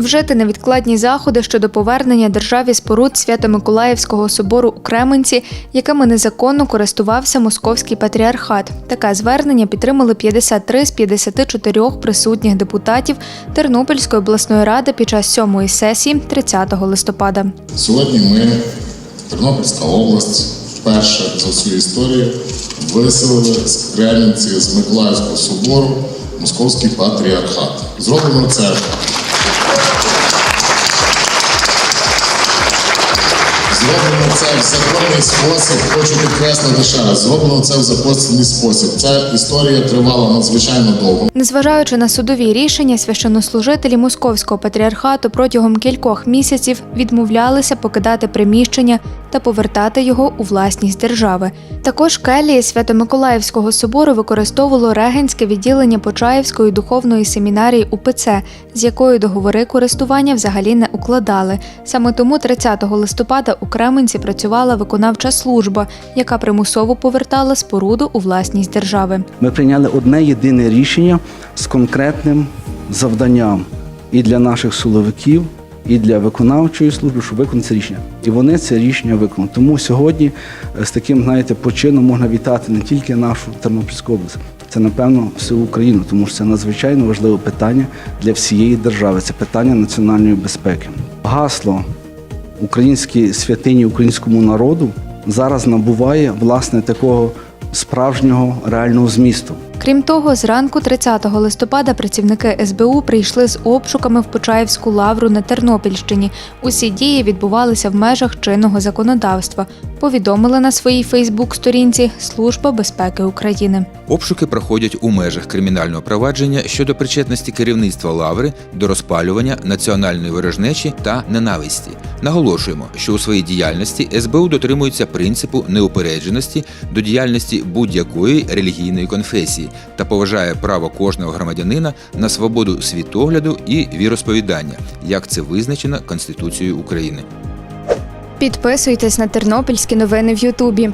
Вжити невідкладні заходи щодо повернення державі споруд Свято-Миколаївського собору у Кременці, якими незаконно користувався московський патріархат. Таке звернення підтримали 53 з 54 присутніх депутатів Тернопільської обласної ради під час сьомої сесії 30 листопада. Сьогодні ми, Тернопільська область, вперше за всю історію виселили з Кремінці, з Миколаївського собору Московський патріархат. Зроблено це. Зроблено це в законний спосіб. Хочу підкреслити ще раз. Зроблено це в законний спосіб. Ця історія тривала надзвичайно довго. Незважаючи на судові рішення, священнослужителі московського патріархату протягом кількох місяців відмовлялися покидати приміщення та повертати його у власність держави. Також келії Свято-Миколаївського собору використовувало регенське відділення Почаївської духовної семінарії УПЦ, з якою договори користування взагалі не укладали. Саме тому 30 листопада у Кременці працювала виконавча служба, яка примусово повертала споруду у власність держави. Ми прийняли одне єдине рішення з конкретним завданням і для наших силовиків, і для виконавчої служби, щоб виконати це рішення. І вони це рішення виконали. Тому сьогодні е, з таким, знаєте, почином можна вітати не тільки нашу Тернопільську область. Це, напевно, всю Україну, тому що це надзвичайно важливе питання для всієї держави. Це питання національної безпеки. Гасло українські святині українському народу зараз набуває власне такого справжнього реального змісту. Крім того, зранку 30 листопада працівники СБУ прийшли з обшуками в Почаївську лавру на Тернопільщині. Усі дії відбувалися в межах чинного законодавства. Повідомили на своїй Фейсбук-сторінці Служба безпеки України. Обшуки проходять у межах кримінального провадження щодо причетності керівництва лаври до розпалювання національної ворожнечі та ненависті. Наголошуємо, що у своїй діяльності СБУ дотримується принципу неупередженості до діяльності будь-якої релігійної конфесії та поважає право кожного громадянина на свободу світогляду і віросповідання, як це визначено Конституцією України. Підписуйтесь на тернопільські новини в Ютубі.